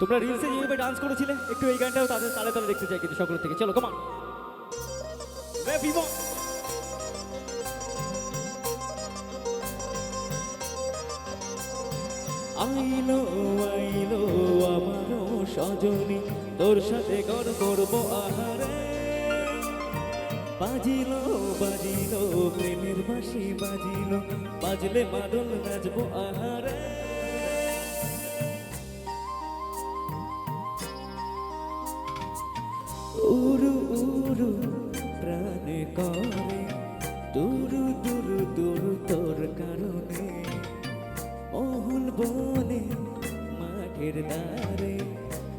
তোমরা রিলসে যেভাবে ডান্স করেছিলে, একটু এই গানটাও তাদের তালে তালে দেখতে চাই কিন্তু সকলের থেকে। চলো কমান আইলো আইলো আমারও সজনী, তোর সাথে গর করব আহারে। বাজিলো বাজিলো, প্রেমের বাঁশি বাজিলো, বাজলে মাদল নাচবো আহারে। করে। দুরু দুরু দুরু তোর কারণে অহুল বনে, মাঠের দ্বারে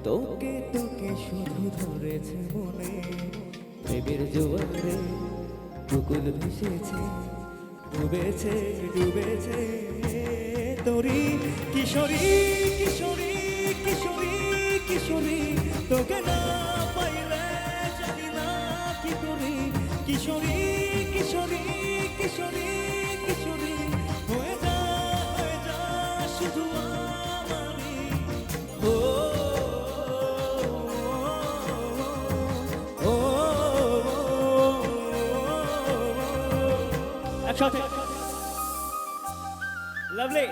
তোকে তোকে শুধু ধরেছে মনে। প্রেমের জোয়ারে বুকুল ভেসেছে, ডুবেছে ডুবেছে তোরি কিশোরী কিশোরী কিশোরী কিশোরী, তোকে না একসাথে। লাভলি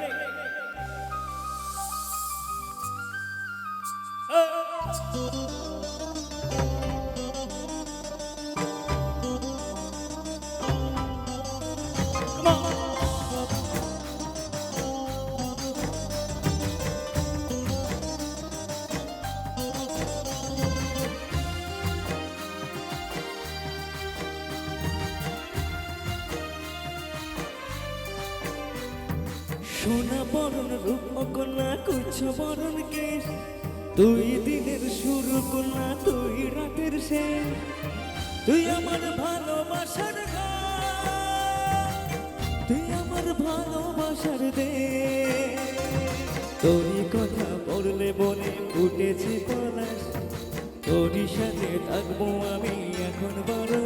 সোনা বরণ রূপ কন্যা কুচ্ছ বরণ কেশ তুই দিনের শুরু কন্যা তুই রাতের শেষ তুই আমার ভালোবাসার তুই আমার ভালোবাসার দে। তোরই কথা বললে বলে ফুটেছে পলাশ। তোরই সাথে থাকব আমি এখন বারো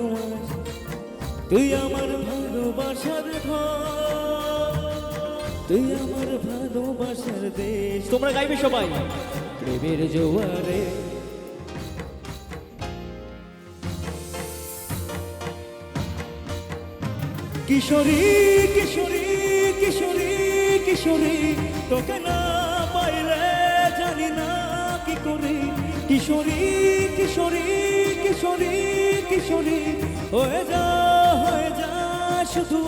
তুই আমার ভালোবাসার ঘর। তুই আমার ভালোবাসার দেশ। তোমরা গাইবে সবাই। প্রেমের জোয়ারে। কিশোরী কিশোরী কিশোরী কিশোরী, তোকে না পাইলে জানি না কি করি। কিশোরী কিশোরী কিশোরী কিশোরী, হয়ে যা হয়ে যা, শুধু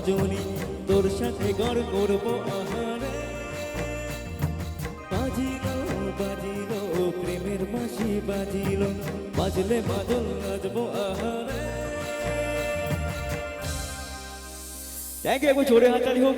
সজনী, তোর সাথে গড় করব আহারে। বাজিল বাজিল, প্রেমের বাঁশি বাজিল, বাজলে বাদল নাচব আহারে। থ্যাংক ইউ একবার জোরে হাতালি হোক।